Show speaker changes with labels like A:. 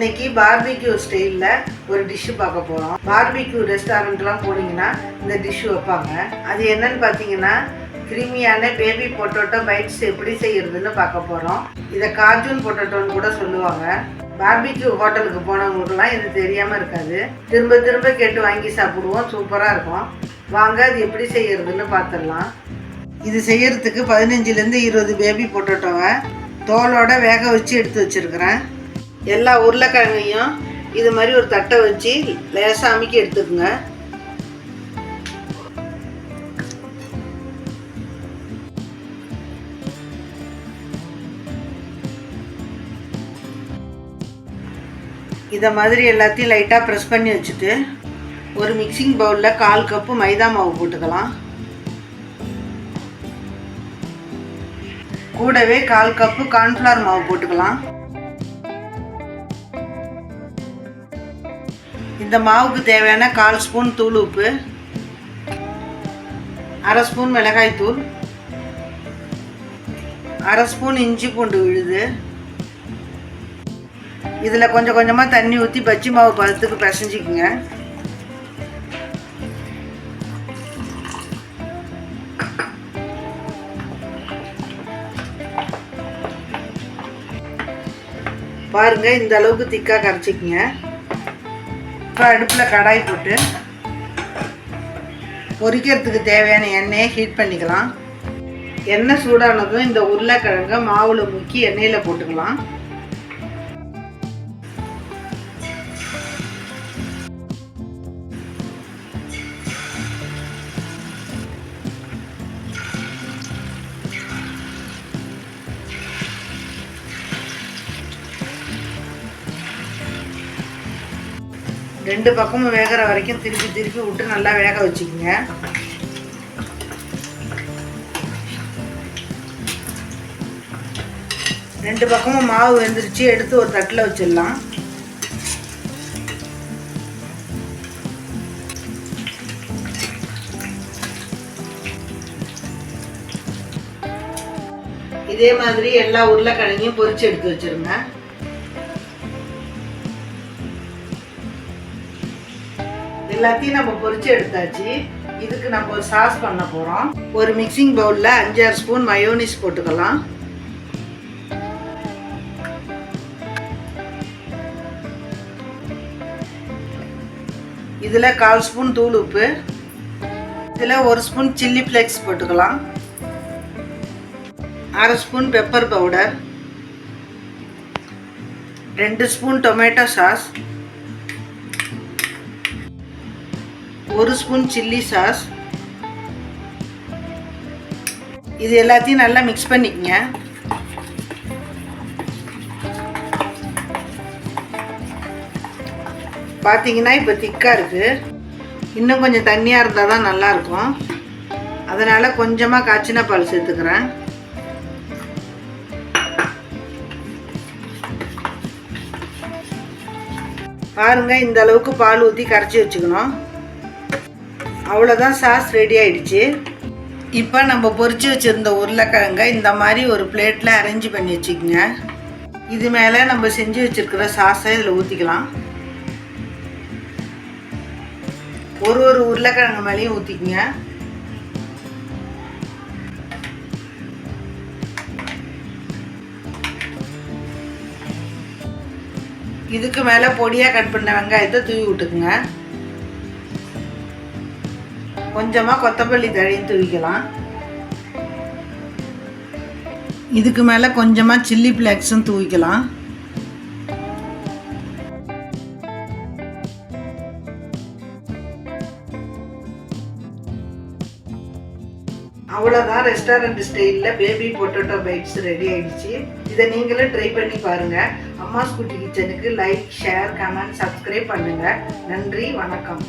A: இன்னைக்கு பார்பிக்யூ ஸ்டைலில் ஒரு டிஷ்ஷு பார்க்க போகிறோம் பார்பிக்யூ ரெஸ்டாரண்ட்லாம் போனீங்கன்னா இந்த டிஷ்ஷு வைப்பாங்க. அது என்னன்னு பார்த்தீங்கன்னா கிருமியான பேபி பொட்டோட்டோ பைட்ஸ் எப்படி செய்யறதுன்னு பார்க்க போகிறோம் இதை கார்ஜூன் பொட்டோட்டோன்னு கூட சொல்லுவாங்க. பார்பிக்யூ ஹோட்டலுக்கு போனவங்களுக்குலாம் இது தெரியாமல் இருக்காது. திரும்ப திரும்ப கேட்டு வாங்கி சாப்பிடுவோம். சூப்பராக இருக்கும். வாங்க அது எப்படி செய்யறதுன்னு பார்த்துடலாம். இது செய்யறதுக்கு பதினஞ்சுலேருந்து இருபது பேபி பொட்டோட்டோவை தோலோட வேக வச்சு எடுத்து வச்சிருக்கிறேன். எல்லா உருளைக்கிழங்கையும் இது மாதிரி ஒரு தட்டை வச்சு லேசாக அமுக்கி எடுத்துக்கோங்க. இதை மாதிரி எல்லாத்தையும் லைட்டாக ப்ரெஸ் பண்ணி வச்சுட்டு ஒரு மிக்சிங் பவுலில் கால் கப்பு மைதா மாவு போட்டுக்கலாம். கூடவே கால் கப்பு கார்ன்ஃப்ளவர் மாவு போட்டுக்கலாம். இந்த மாவுக்கு தேவையான கால் ஸ்பூன் தூள் உப்பு அரை ஸ்பூன் மிளகாய் தூள் அரை ஸ்பூன் இஞ்சி பூண்டு விழுது. இதில் கொஞ்சம் கொஞ்சமாக தண்ணி ஊற்றி பஜ்ஜி மாவு பதத்துக்கு பிசைஞ்சிக்குங்க. பாருங்கள் இந்த அளவுக்கு திக்காக கரைச்சிக்குங்க. இப்போ அடுப்பில் கடாய் போட்டு பொரிக்கிறதுக்கு தேவையான எண்ணெயை ஹீட் பண்ணிக்கலாம். எண்ணெய் சூடானதும் இந்த உருளைக்கிழங்கை மாவில் முக்கி எண்ணெயில் போட்டுக்கலாம். ரெண்டு பக்கமும் வேகிற வரைக்கும் திருப்பி திருப்பி விட்டு நல்லா வேக வச்சுக்கோங்க. ரெண்டு பக்கமும் மாவு வெந்துருச்சு எடுத்து ஒரு தட்டில் வச்சிடலாம். இதே மாதிரி எல்லா உருளைக்கிழங்கையும் பொரிச்சு எடுத்து வச்சிருங்க. எல்லாத்தையும் நம்ம பொரிச்சு எடுத்தாச்சு. இதுக்கு நம்ம ஒரு சாஸ் பண்ண போகிறோம் ஒரு மிக்சிங் பவுலில் அஞ்சாறு ஸ்பூன் மயோனிஸ் போட்டுக்கலாம். இதில் கால் ஸ்பூன் தூள் உப்பு. இதில் ஒரு ஸ்பூன் சில்லி ஃப்ளேக்ஸ் போட்டுக்கலாம். அரை ஸ்பூன் பெப்பர் பவுடர் ரெண்டு ஸ்பூன் டொமேட்டோ சாஸ் ஒரு ஸ்பூன் சில்லி சாஸ். இது எல்லாத்தையும் நல்லா மிக்ஸ் பண்ணிக்கங்க. பார்த்தீங்கன்னா இப்போ திக்காக இருக்குது இன்னும் கொஞ்சம் தண்ணியாக இருந்தால் தான் நல்லாயிருக்கும். அதனால் கொஞ்சமாக காய்ச்சின பால் சேர்த்துக்கிறேன். பாருங்க இந்த அளவுக்கு பால் ஊற்றி கரைச்சி வச்சுக்கணும். அவ்வளோதான் சாஸ் ரெடி ஆயிடுச்சு. இப்போ நம்ம பொறிச்சு வச்சுருந்த உருளைக்கிழங்க இந்த மாதிரி ஒரு பிளேட்டில் அரேஞ்ச் பண்ணி வச்சுக்கோங்க. இது மேலே நம்ம செஞ்சு வச்சுருக்கிற சாஸை இதில் ஊற்றிக்கலாம் ஒரு ஒரு உருளைக்கிழங்கு மேலேயும் ஊற்றிக்குங்க இதுக்கு மேலே பொடியாக கட் பண்ண வெங்காயத்தை தூவி விட்டுக்குங்க. கொஞ்சமாக கொத்தமல்லி தழையும் தூவிக்கலாம். இதுக்கு மேலே கொஞ்சமாக சில்லி ஃப்ளேக்ஸும் தூவிக்கலாம். அவ்வளோதான் ரெஸ்டாரண்ட் ஸ்டைலில் பேபி பொட்டேட்டோ பைட்ஸ் ரெடி ஆயிடுச்சு. இதை நீங்களும் ட்ரை பண்ணி பாருங்கள் அம்மா ஸ்கூட்டி கிச்சனுக்கு லைக் ஷேர் கமெண்ட் சப்ஸ்கிரைப் பண்ணுங்கள் நன்றி வணக்கம்.